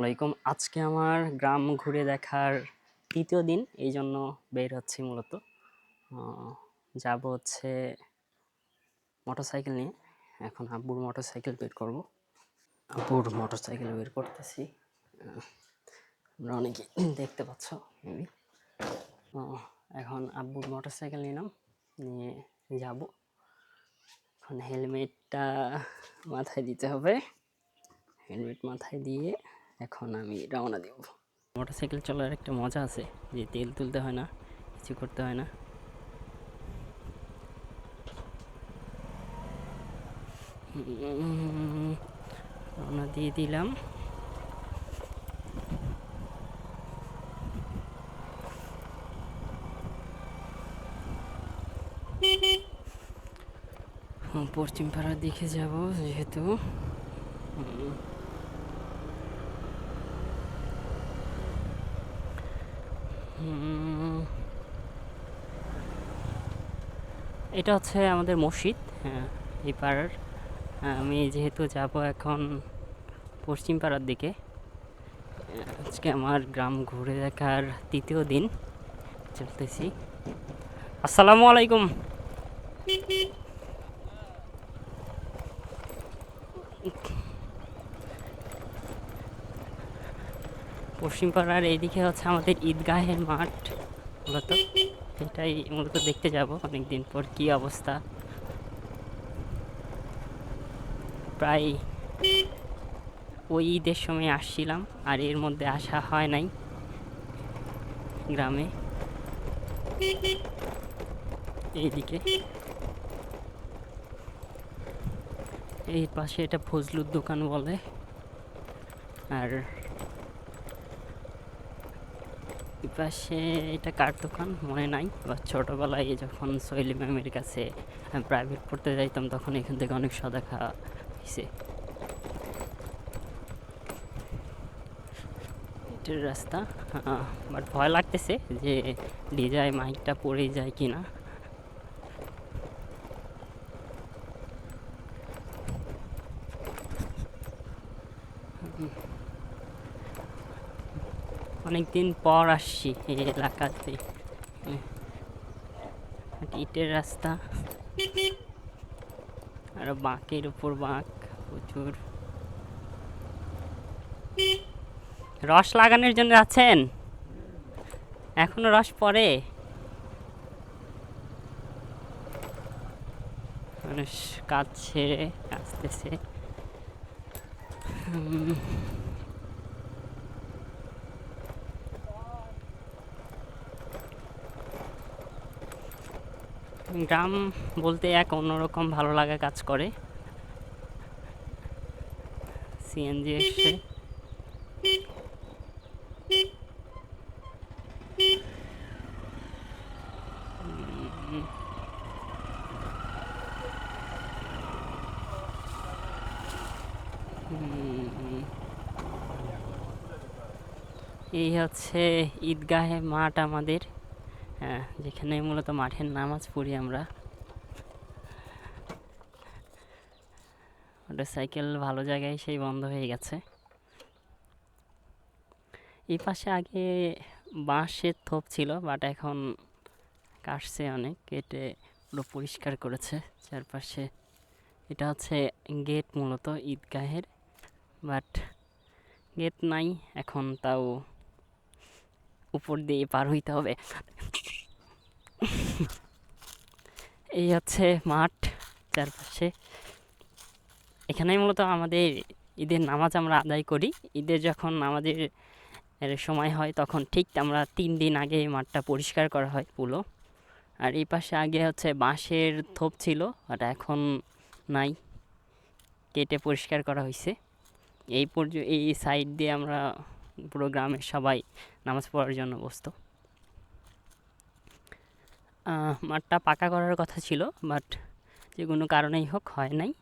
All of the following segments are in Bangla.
ওয়ালাইকুম। আজকে আমার গ্রাম ঘুরে দেখার তৃতীয় দিন, এই জন্য বের হচ্ছি মূলত। যাব হচ্ছে মোটরসাইকেল নিয়ে। এখন আব্বুর মোটরসাইকেল বের করব। আব্বুর মোটরসাইকেল বের করতেছি। আমরা অনেকে দেখতে পাচ্ছ, মেবি। এখন আব্বুর মোটরসাইকেল নিলাম, নিয়ে যাব। এখন হেলমেটটা মাথায় দিতে হবে। হেলমেট মাথায় দিয়ে এখন আমি রওনা দেব। মোটরসাইকেল চলার একটা মজা আছে, যে তেল তুলতে হয় না, কিছু করতে হয় না। রওনা দিয়ে দিলাম। পশ্চিম পাড়ার দিকে যাব যেহেতু উম, হুম, এটা হচ্ছে আমাদের মসজিদ হ্যাঁ এই পাড়ার। আমি যেহেতু যাব এখন পশ্চিম পাড়ার দিকে, আজকে আমার গ্রাম ঘুরে দেখার তৃতীয় দিন চলতেছি। আসসালামু আলাইকুম। পশ্চিম পাড়ার এইদিকে হচ্ছে আমাদের ঈদগাহের মাঠ। মূলত এটাই মূলত দেখতে যাব অনেক দিন পর কি অবস্থা। প্রায় ওই ঈদের সময় আসছিলাম, আর এর মধ্যে আসা হয় নাই গ্রামে। এইদিকে। এই পাশে এটা ফজলুর দোকান বলে। আর পাশে এটা কার দোকান? মনে নাই। বা ছোটোবেলায় যখন সোহেলি ম্যামের কাছে প্রাইভেট পড়তে যাইতাম, তখন এখান থেকে অনেক সাদা খাওয়া হয়েছে রাস্তা বাট ভয় লাগতেছে যে ডিজাই মাইকটা পড়ে যায় কি না অনেকদিন পর আসছি এই এলাকাতে। ইটের রাস্তা। আর বাঁকের উপর বাঁক, প্রচুর। রস লাগানোর জন্য আছেন? এখনও রস পড়ে? মানুষ কাজ ছেড়ে আসতেছে গ্রাম বলতে এক অন্যরকম ভালো লাগা কাজ করে। সিএনজি এসছে। এই হচ্ছে ঈদগাহে মাঠ আমাদের। যেখানে মূলত মাঠের নামাজ পড়ি আমরা। মোটরসাইকেল ভালো জায়গায় সেই বন্ধ হয়ে গেছে। এই পাশে আগে বাঁশের থোপ ছিল, বাট এখন কাটছে অনেক, কেটে পুরো পরিষ্কার করেছে চারপাশে। এটা হচ্ছে গেট মূলত ঈদগাহের, বাট গেট নাই, এখন তাও উপর দিয়ে পার হইতে হবে। এই হচ্ছে মাঠ চারপাশে। এখানেই মূলত আমাদের ঈদের নামাজ আমরা আদায় করি। ঈদের যখন আমাদের সময় হয়, তখন ঠিক আমরা তিন দিন আগে মাঠটা পরিষ্কার করা হয় পুলো। আর এই পাশে আগে হচ্ছে বাঁশের থোপ ছিল, বাট এখন নাই। কেটে পরিষ্কার করা হয়েছে এই পর্য, এই সাইড দিয়ে আমরা পুরো গ্রামের সবাই নামাজ পড়ার জন্য বসতো মাঠটা পাকা করার কথা ছিল বাট যে কোনো কারণেই হোক, হয় নাই।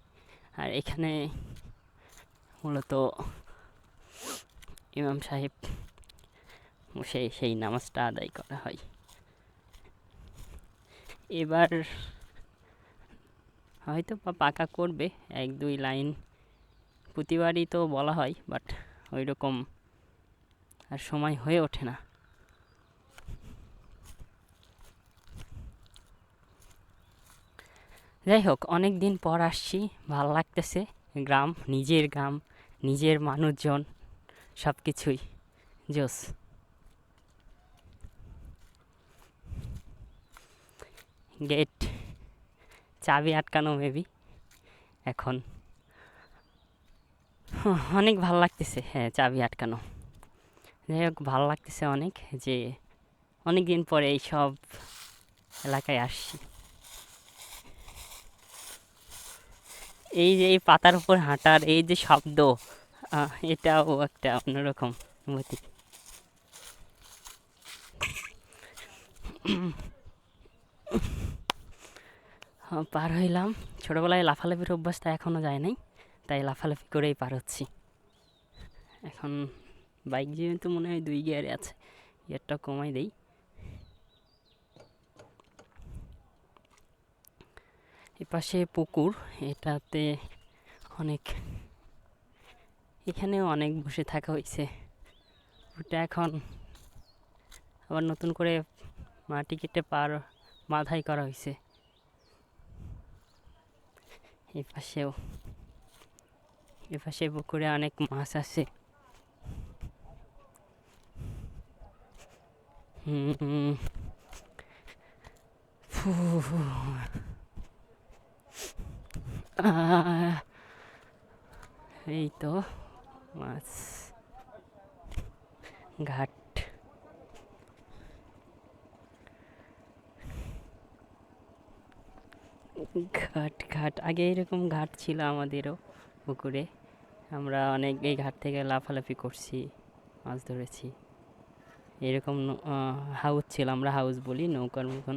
আর এখানে মূলত ইমাম সাহেব সেই সেই নামাজটা আদায় করা হয়। এবার হয়তো বা পাকা করবে, এক দুই লাইন প্রতিবারই তো বলা হয় বাট ওই রকম আর সময় হয়ে ওঠে না। যাই হোক অনেক দিন পর আসছি ভালো লাগতেছে। গ্রাম নিজের গ্রাম নিজের মানুষজন সব কিছুই জোস। গেট চাবি আটকানো মেবি এখন। হুঁ, অনেক ভালো লাগতেছে। হ্যাঁ চাবি আটকানো। যাই হোক ভালো লাগতেছে অনেক যে অনেক দিন পরে এই সব এলাকায় আসছি। এই যে এই পাতার উপর হাঁটার এই যে শব্দ এটাও একটা অন্যরকম অনুভূতি পার হইলাম। ছোটোবেলায় লাফালাফির অভ্যাসটা এখনও যায় নাই, তাই লাফালাফি করেই পার হচ্ছি। এখন বাইক যেহেতু মনে হয় দুই গিয়ারে আছে, গিয়ারটা কমাই দেই। এপাশে পুকুর, এটাতে অনেক, এখানেও অনেক বসে থাকা হয়েছে। ওটা এখন আবার নতুন করে মাটি কেটে পার, বাধাই করা হয়েছে। এই পাশেও পাশে পুকুরে অনেক মাছ আছে। হুম এই তো মাছ ঘাট ঘাট ঘাট আগে এরকম ঘাট ছিল আমাদেরও পুকুরে। আমরা অনেক এই ঘাট থেকে লাফালাফি করছি, মাছ ধরেছি। এরকম হাউস ছিল, আমরা হাউস বলি, নৌকার মতন।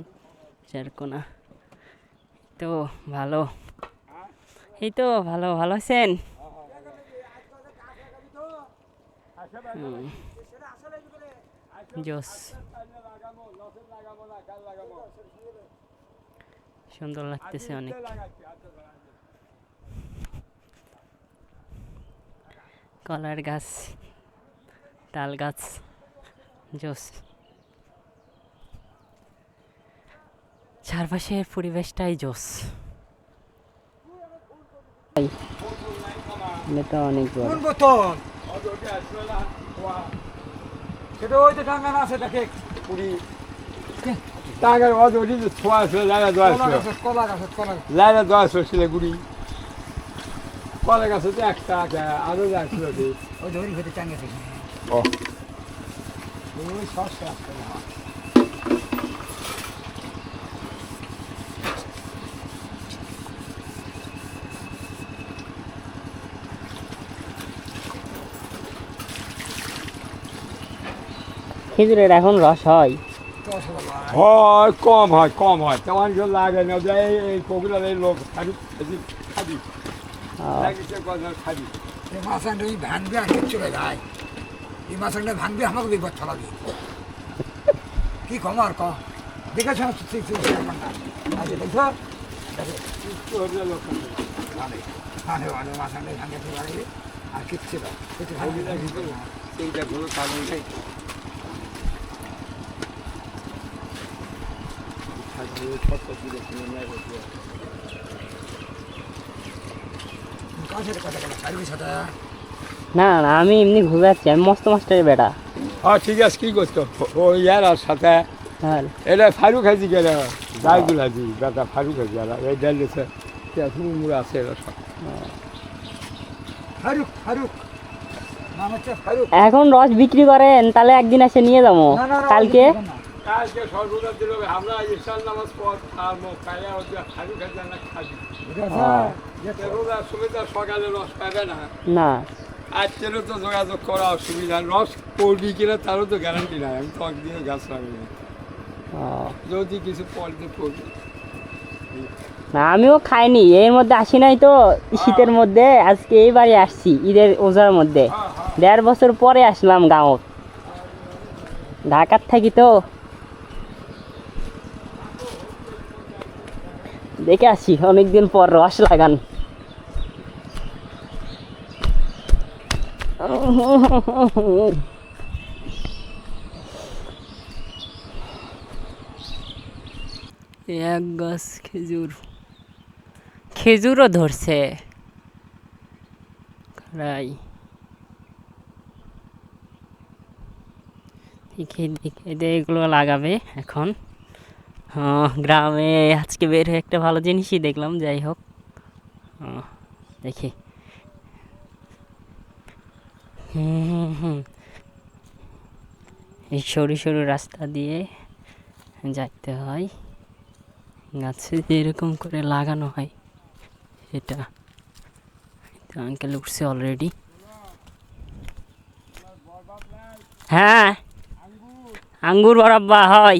সেরকম না তো ভালো। এই তো ভালো ভালো আছেন? জোস। সুন্দর লাগতেছে অনেক। কলার গাছ, তাল গাছ, জোস। চারপাশের পরিবেশটাই জোস। এটা অনেক বড়। কোন বোতল? সেটা ওই যে টাঙ্গানো আছে দেখে পুরি। টাঙ্গার অদৌড়ি ছোঁয়া ছিল লাইলা দোয়া কলা ছিল কলা গাছে কলা লাইলা দোয়া ছিল শিলিগুড়ি কলা গাছে তো একটা আরও যাচ্ছিল ওই ধরি খেতে টাঙ্গে ও। ওই সস্তা আসতে খেজুরের এখন রস হয়। হয় কম হয় কম হয়। তেমন কেউ লাগে না যে এই- এই কোকিলার লোক খাবি খাবি খাবি এই মাছানটা ওই ভাঙবি আর কিচ্ছু চলে যায়। এই মাছানটা ভাঙবি আমাকে বিপদ ছড়াবি কি কম আর কম? দেখেছ? না। ঠিক ঠিক আচ্ছা দেখছ লোক ভালো ভালো ভালো মাছানটা ভাঙে ফেলে বাড়ি আর কিচ্ছু না কিছু ভাঙবি না সেইটা কোনো কারণ নেই কার সাথে কথা বলো সার্ভিস সাথে না না আমি এমনি ঘুরে যাচ্ছি আমি মস্ত মাস্টারের বেটা। হ্যাঁ ঠিক আছে কি করতো ও ইয়ার আর সাথে হ্যাঁ। এটা ফারুক হাজি গেল দাইদুল হাজি বেটা ফারুক হাজি আর এই মুড়া আছে এরা সব। ফারুক ফারুক এখন রস বিক্রি করেন তাহলে একদিন এসে নিয়ে যাব। না, না, না, কালকে? না। কালকে সর্বদা দিল আমরা নামাজ পর খাব খাইয়া হচ্ছে না খাবি? হ্যাঁ। রোজা সুবিধা সকালে রস পাবে না। না। আজকেরও তো যোগাযোগ করা অসুবিধা। রস পড়বি কিনা তারও তো গ্যারান্টি নাই। আমি তো একদিনও গাছ লাগাই যদি কিছু পড়তে পড়বি না আমিও খাইনি। এর মধ্যে আসি নাই তো শীতের মধ্যে। আজকে এই বাড়ি আসছি ঈদের ওজার মধ্যে। দেড় বছর পরে আসলাম গাঁও। ঢাকার থাকি তো। দেখে আসি, অনেকদিন পর রস লাগান। এক গাছ খেজুর। খেজুরও ধরছে। রাই দেখে দেখে এগুলো লাগাবে এখন। গ্রামে আজকে বের হয়ে একটা ভালো জিনিসই দেখলাম, যাই হোক। দেখি। হুম হুম হুম এই সরু সরু রাস্তা দিয়ে যাইতে হয়। গাছে এরকম করে লাগানো হয়। সেটা আঙ্কেল উঠছে অলরেডি হ্যাঁ। আঙ্গুর। বরাব্বা হয়।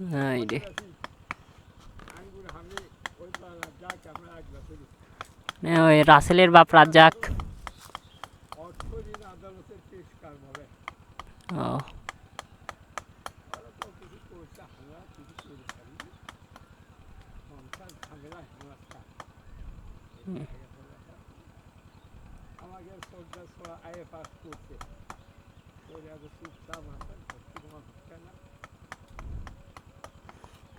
হাই রে ওই রাসেলের বাপ রাজ্জাক অর্থ দিন আদালতের কেস কার হবে ও ওরা তো কিছু করছে আমরা কিছু করে পারি সংসার ঝামেলা হেমরাস্তা আমাকে সর্দার সোয়া আয়ে পাস করছে করে আগে চুপচাপ আছে ভর্তি কোনো হচ্ছে না আই পাস করে বসে আছে আর এরা আয়ে পাস করে তো বাইর করে ভর্তি কোনো হচ্ছে না আমি কোনো জানুয়ারি সব অ্যাডমিশন হোক তা কি দিন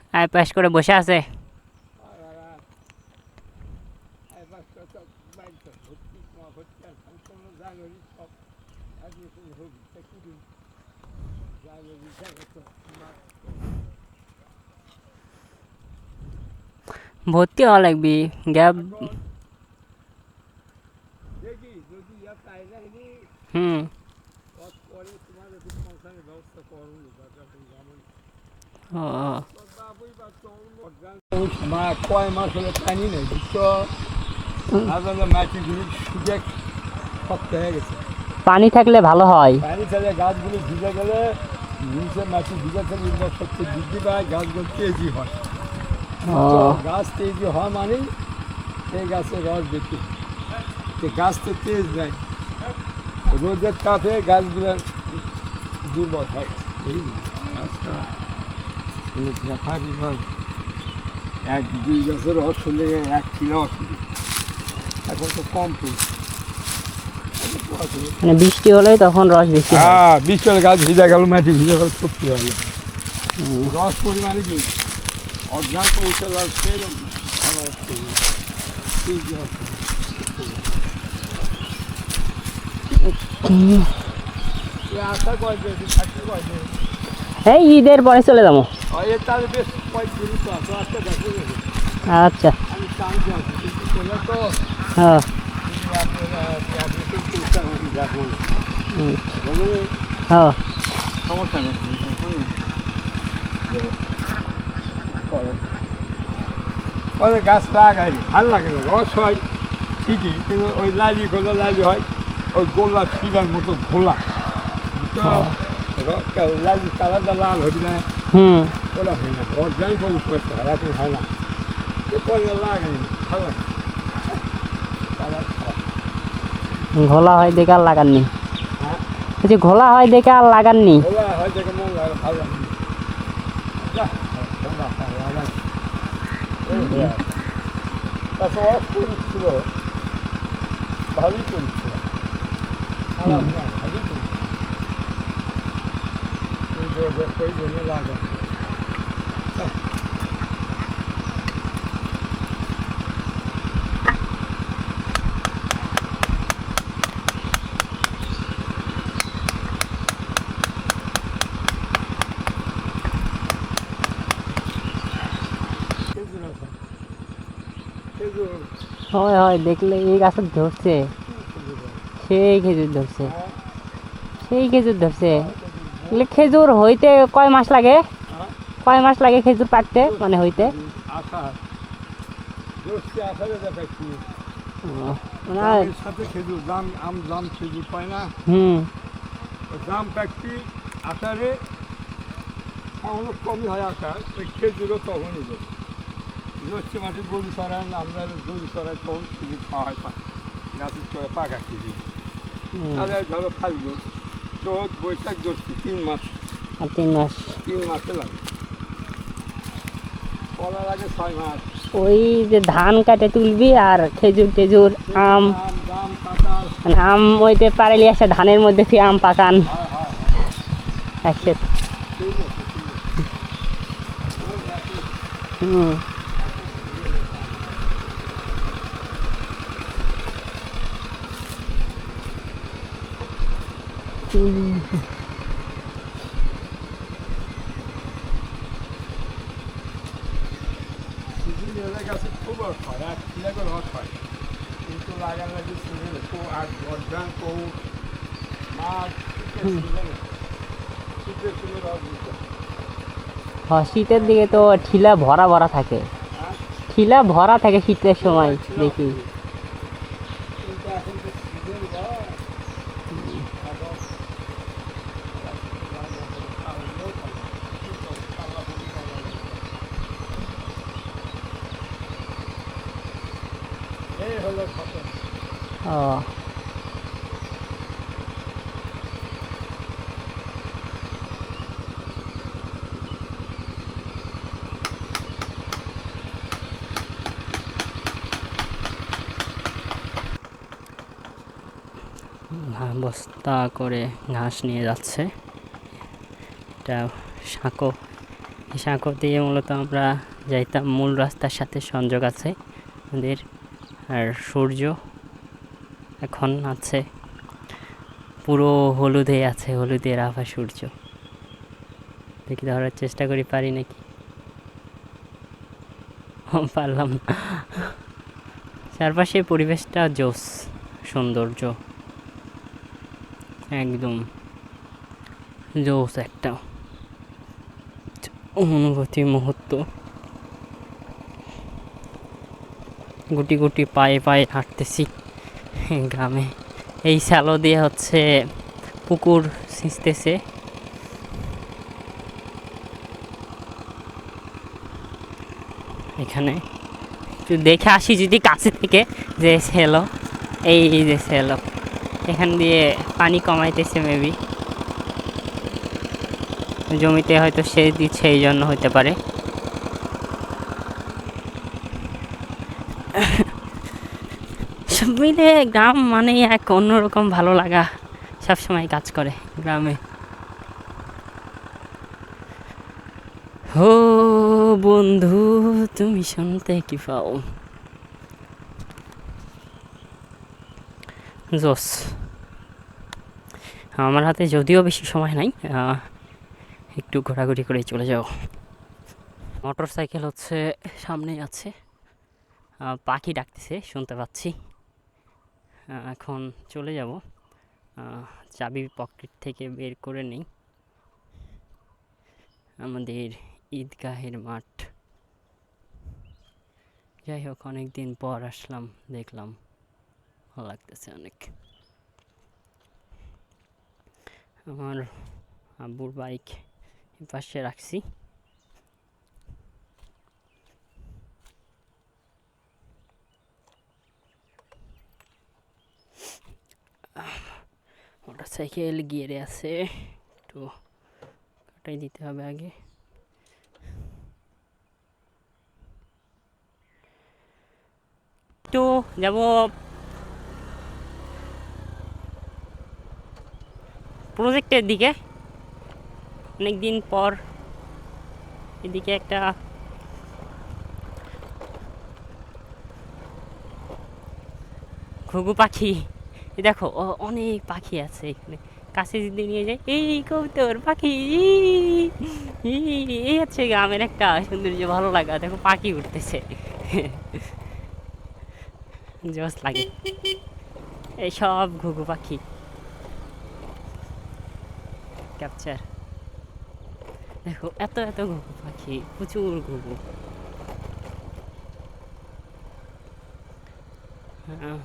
জানুয়ারি দেখে তো তোমার ভর্তি হওয়া লাগবি গ্যাপ। হুম। পথ পানি থাকলে ভালো হয়। পানি ছাড়া গাছগুলি ভিজে গেলে নিচে ভিজে থাকলে বৃদ্ধি পায় গাছগুলো তেজি হয়। গাছ তেজি হয় মানে সেই গাছের রস বেশি গাছ তো তেজ নেয় রোদের তাপে গাছগুলো দুর্বল হয় এই গাছটা এক দুই গাছের রস হলে এক কিলো অসুবিধা। এখন তো কম মানে বৃষ্টি হলে তখন রস বেশি হয়। হ্যাঁ বিশাল গাছ ভিজা গেল মাটি ভিজা গেল সত্যি হয়ে রস পরিমাণে কি অজ্ঞান পৌঁছে লাল সেরকম। এই ঈদের পরে চলে যাব। তাহলে বেশ আচ্ছা। হ্যাঁ। হ্যাঁ। সমস্যা নেই ওদের গাছ লাগাই ভালো লাগে রস হয়। ঠিকই কিন্তু ওই লালি গোলা লালি হয় ওই গোলা শিলার মতো ঘোলা তো রসটা লালি কালারটা লাল হবে না হুম। ওরা হয় না যাই বলি করতে হয় এখন হয় না ভালো লাগে খারাপ। ঘোলা হয় দেখে আর লাগাননি বলছি ঘোলা হয় দেখে আর লাগাননি হয় দেখে মন লাগে ভালো লাগে যা, ঠান্ডা, ঠান্ডা, লাগে। এই হয়ে আছে। তারপর অফ করেছিল ভালোই করেছিল খারাপ না ভালোই করেছিল এই যে ওদের ওই জন্য লাগে খেজুর আছে খেজুর হয় হয় দেখলে এই গাছে ধরছে। সেই খেজুর ধরছে। সেই খেজুর ধরছে। এগুলো খেজুর হইতে কয় মাস লাগে। কয় মাস লাগে খেজুর পাকতে মানে হইতে? মানে হুম। আষাঢ়ে কমই হয় আকার খেজুরও তখনই গরু চড়ান আমরা গরু চড়াই তখন খাওয়া হয় গাছের চড়ে পাকা তাহলে ধরো ফাল্গুন চোদ্দ বৈশাখ জ্যৈষ্ঠ তিন মাস। আর তিন মাস। তিন মাসে লাগে। কলা লাগে ছয় মাস। ওই যে ধান কাটে তুলবি আর খেজুর টেজুর আম। আম মানে ওইতে পারেলি আসে ধানের মধ্যে ফিরে আম পাকান। একসাথে। হুম। রস হয়, শীতের দিকে তো ঠিলা ভরা ভরা থাকে। ঠিলা ভরা থাকে শীতের সময়, দেখি কিন্তু এখন তো সিজন রস এখন এই হলো ঘটনা ও। হ্যাঁ, বস্তা করে ঘাস নিয়ে যাচ্ছে। এটা সাঁকো। সাঁকো দিয়ে মূলত আমরা যাইতাম মূল রাস্তার সাথে সংযোগ আছে আমাদের। আর সূর্য এখন আছে। পুরো হলুদে আছে হলুদের আভা সূর্য। দেখি ধরার চেষ্টা করি, পারি নাকি? পারলাম না। চারপাশে পরিবেশটা জোস, সৌন্দর্য। একদম জোস একটা অনুভূতি মুহূর্ত। গুটি গুটি পায়ে পায়ে হাঁটতেছি গ্রামে। এই স্যালো দিয়ে হচ্ছে পুকুর সিঁচতেছে। এখানে একটু দেখে আসি যদি কাছে থেকে যে সেলো এই যে সেলো এখান দিয়ে পানি কমাইতেছে মেবি জমিতে হয়তো সেচ দিচ্ছে, এই জন্য হতে পারে সব মিলে গ্রাম মানে এক অন্যরকম ভালো লাগা সবসময় কাজ করে গ্রামে। হো বন্ধু, তুমি শুনতে কি পাও? জোস। আমার হাতে যদিও বেশি সময় নাই একটু ঘোরাঘুরি করে চলে যাও। মোটর সাইকেল হচ্ছে সামনেই আছে। পাখি ডাকতেছে, শুনতে পাচ্ছি। এখন চলে যাব। চাবি পকেট থেকে বের করে নেই। আমাদের ঈদগাহের মাঠ। যাই হোক অনেক দিন পর আসলাম, দেখলাম। ভালো লাগতেছে অনেক। আমার আব্বুর বাইক পাশে রাখছি। মোটর সাইকেল গিয়ারে আছে, একটু কাটাই দিতে হবে আগে। একটু যাব প্রজেক্টের দিকে। অনেক দিন পর এদিকে একটা ঘুঘু পাখি দেখো অনেক পাখি আছে এখানে। কাছে যদি নিয়ে যাই, এই কবুতর পাখি এই হচ্ছে গ্রামের একটা সৌন্দর্য, ভালো লাগা। দেখো, পাখি উঠতেছে। জোস লাগে। এই সব ঘুঘু পাখি। ক্যাপচার দেখো, এত এত ঘুঘু পাখি, প্রচুর ঘুঘু হ্যাঁ।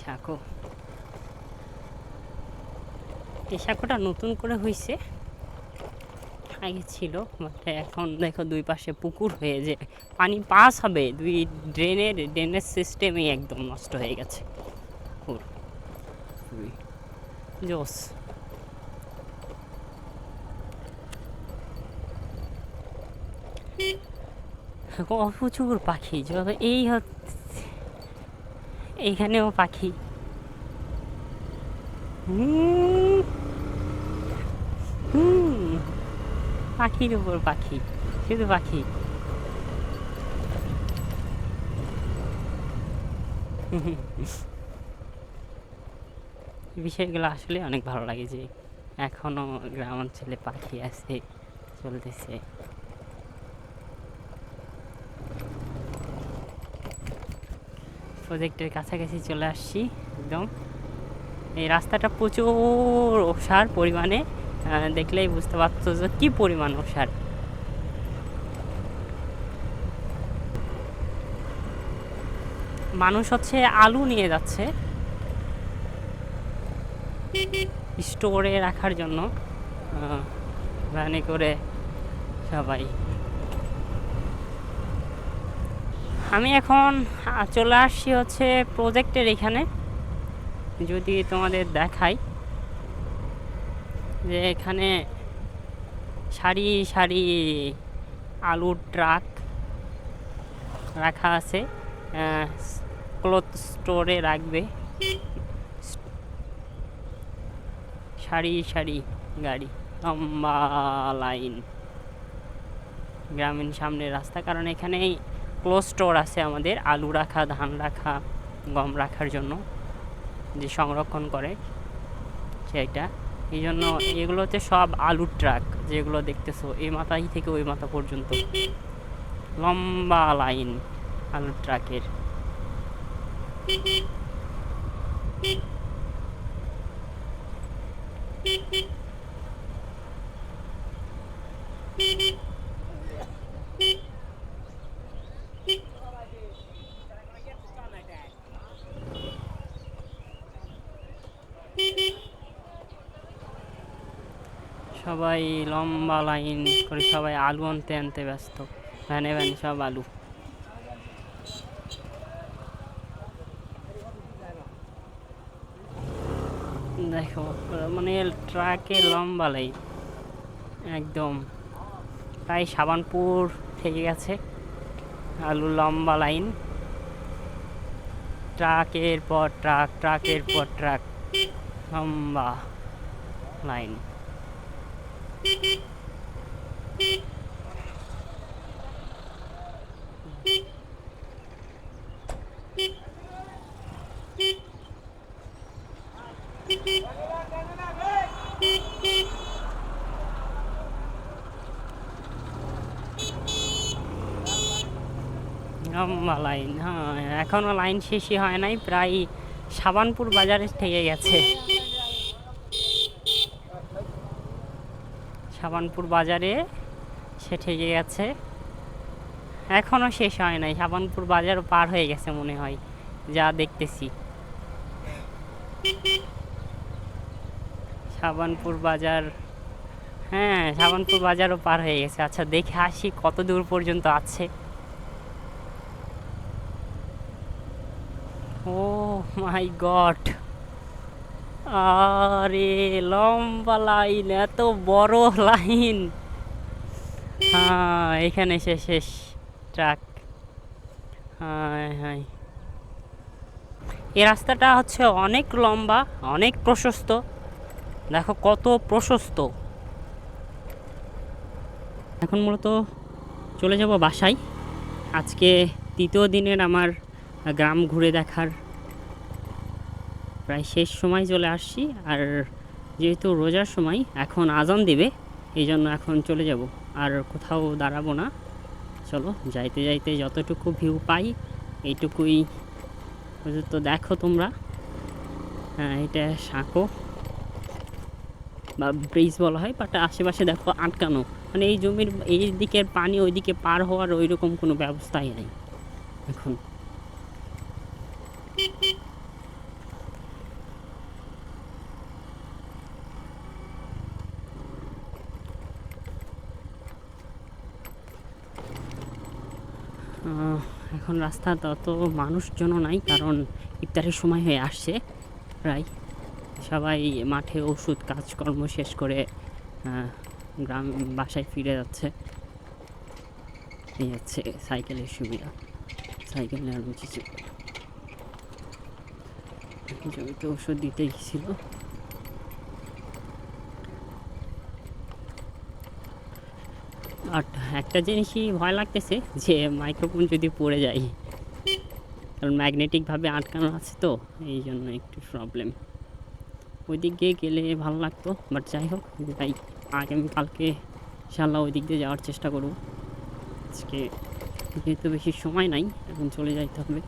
শাকো। এই সাঁকোটা নতুন করে হয়েছে আগে ছিল এখন দেখো দুই পাশে পুকুর হয়ে যে পানি পাস হবে দুই ড্রেনের ড্রেনের সিস্টেমই একদম নষ্ট হয়ে গেছে। জোস। প্রচুর পাখি এই হচ্ছে এইখানেও পাখি। হুম পাখির উপর পাখি, শুধু পাখি। বিষয়গুলো আসলে অনেক ভালো লাগে যে এখনও গ্রাম অঞ্চলে পাখি আছে, চলতেছে। প্রজেক্টের কাছাকাছি চলে আসছি, একদম। এই রাস্তাটা প্রচুর ওষার পরিমাণে দেখলেই বুঝতে পারছ যে কী পরিমাণ ওষার। মানুষ হচ্ছে আলু নিয়ে যাচ্ছে। স্টোরে রাখার জন্য ভ্যানে করে সবাই। আমি এখন চলে আসছি হচ্ছে প্রজেক্টের এখানে। যদি তোমাদের দেখাই যে এখানে সারি সারি আলুর ট্রাক রাখা আছে ক্লথ স্টোরে রাখবে। সারি সারি গাড়ি, লম্বা লাইন গ্রামীণ সামনের রাস্তা, কারণ এখানেই ক্লোজ স্টোর আছে আমাদের, আলু রাখা, ধান রাখা, গম রাখার জন্য, যে সংরক্ষণ করে সেটা। এই জন্য এগুলো হচ্ছে সব আলুর ট্রাক যেগুলো দেখতেছো, এই মাথাই থেকে ওই মাথা পর্যন্ত। লম্বা লাইন আলুর ট্রাকের সবাই লম্বা লাইন করে সবাই আলু আনতে আনতে ব্যস্ত। ভ্যানে ভ্যানে সব আলু। দেখো মানে ট্রাকে লম্বা লাইন। একদম। প্রায় সাবানপুর থেকে গেছে আলু লম্বা লাইন। ট্রাকের পর ট্রাক, ট্রাকের পর ট্রাক। লম্বা লাইন। লাইন হ্যাঁ এখনও লাইন শেষই হয় নাই প্রায় সাবানপুর বাজারে থেকে গেছে। সাবানপুর বাজারে, সে ঠেকে গেছে। এখনও শেষ হয় নাই সাবানপুর বাজারও পার হয়ে গেছে মনে হয়, যা দেখতেছি। সাবানপুর বাজার হ্যাঁ সাবানপুর বাজারও পার হয়ে গেছে। আচ্ছা দেখে আসি কত দূর পর্যন্ত আছে। Oh my god! আরে লম্বা লাইন, এত বড় লাইন। হ্যাঁ এখানে সে শেষ ট্রাক। হ্যাঁ হ্যাঁ। এই রাস্তাটা হচ্ছে অনেক লম্বা, অনেক প্রশস্ত। দেখো কত প্রশস্ত। এখন মূলত চলে যাব বাসায়। আজকে তৃতীয় দিনের আমার গ্রাম ঘুরে দেখার প্রায় শেষ সময় চলে আসছি আর যেহেতু রোজার সময় এখন আজান দেবে, এই জন্য এখন চলে যাব। আর কোথাও দাঁড়াবো না। চলো, যাইতে যাইতে যতটুকু ভিউ পাই, এইটুকুই। তো, দেখো তোমরা। হ্যাঁ এটা সাঁকো। বা ব্রিজ বলা হয় বাট আশেপাশে দেখো আটকানো। মানে এই জমির, এই দিকের পানি ওইদিকে পার হওয়ার ওইরকম কোনো ব্যবস্থাই নেই। এখন। এখন রাস্তা তত মানুষজনও নাই, কারণ ইফতারের সময় হয়ে আসছে, প্রায়। সবাই মাঠে ওষুধ কাজকর্ম শেষ করে গ্রাম, বাসায় ফিরে যাচ্ছে। এই হচ্ছে সাইকেলের সুবিধা। সাইকেল নেওয়ার জমিতে ওষুধ দিতে গেছিল আর একটা জিনিসই ভয় লাগতেছে যে মাইক্রোফোন যদি পড়ে যায়, কারণ ম্যাগনেটিকভাবে আটকানো আছে তো, এই জন্য একটু প্রবলেম ওই দিক দিয়ে গেলে ভালো লাগতো বাট যাই হোক তাই আগামীকালকে ইনশাল্লাহ ওই দিক দিয়ে যাওয়ার চেষ্টা করব। আজকে যেহেতু বেশি সময় নাই, এখন চলে যাইতে হবে।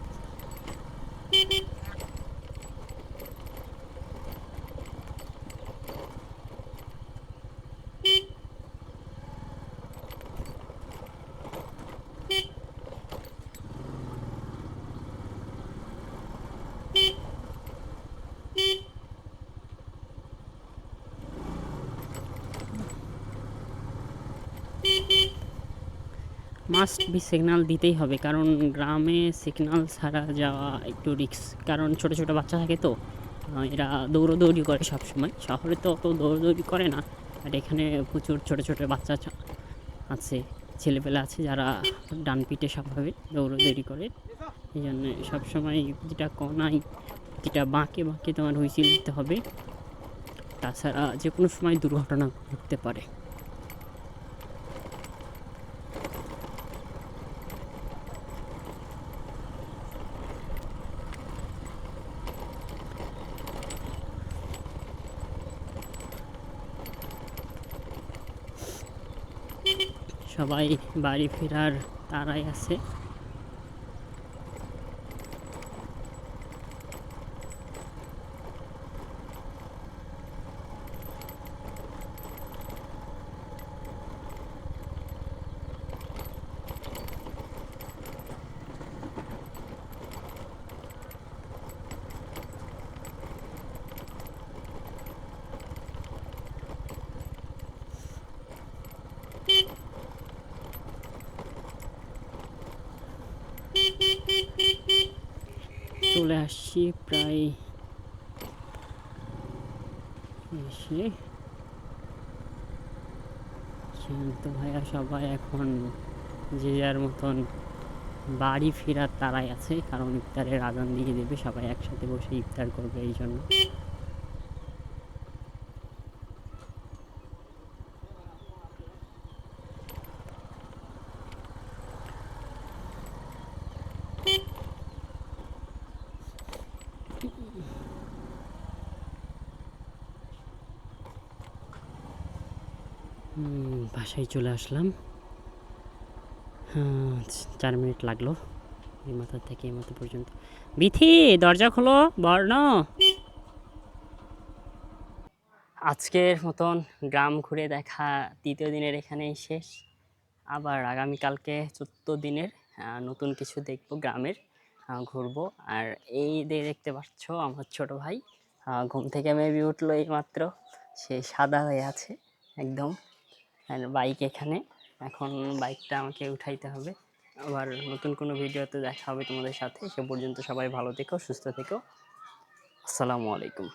মাস্ট বি সিগনাল দিতেই হবে, কারণ গ্রামে সিগনাল ছাড়া যাওয়া একটু রিস্ক কারণ ছোট ছোট বাচ্চা থাকে তো এরা দৌড়োদৌড়ি করে সব সময় শহরে তো অত দৌড়দৌড়ি করে না আর এখানে প্রচুর ছোট ছোট বাচ্চা আছে, ছেলেপেলে আছে যারা ডান পিঠে স্বভাবে দৌড়দৌড়ি করে। এই জন্য সবসময় যেটা কনাই যেটা বাঁকে বাঁকে তোমার হুইসিল দিতে হবে। তাছাড়া যে কোনো সময় দুর্ঘটনা ঘটতে পারে। সবাই বাড়ি ফেরার তারাই আছে। চলে আসছি প্রায় এসে। শান্ত ভাইয়া সবাই এখন যে যার মতন বাড়ি ফেরার তারাই আছে, কারণ ইফতারের আজান দিয়ে দেবে, সবাই একসাথে বসে ইফতার করবে এই জন্য হুম, বাসায় চলে আসলাম। চার মিনিট লাগল এই মাথা থেকে, এই মাথা পর্যন্ত। বিথি, দরজা খোলো, বর্ণ। আজকের মতন গ্রাম ঘুরে দেখা তৃতীয় দিনের এখানেই শেষ। আবার আগামীকালকে চোদ্দ দিনের নতুন কিছু দেখব গ্রামের ঘুরবো। আর এই দেখতে পাচ্ছ আমার ছোট ভাই ঘুম থেকে মেবি উঠল এই মাত্র সে সাদা হয়ে আছে, একদম। বাইক এখানে। এখন বাইকটা আমাকে উঠাইতে হবে। আবার নতুন কোনো ভিডিওতে দেখা হবে তোমাদের সাথে। সে পর্যন্ত সবাই ভালো থেকো, সুস্থ থেকো। আসসালামু আলাইকুম।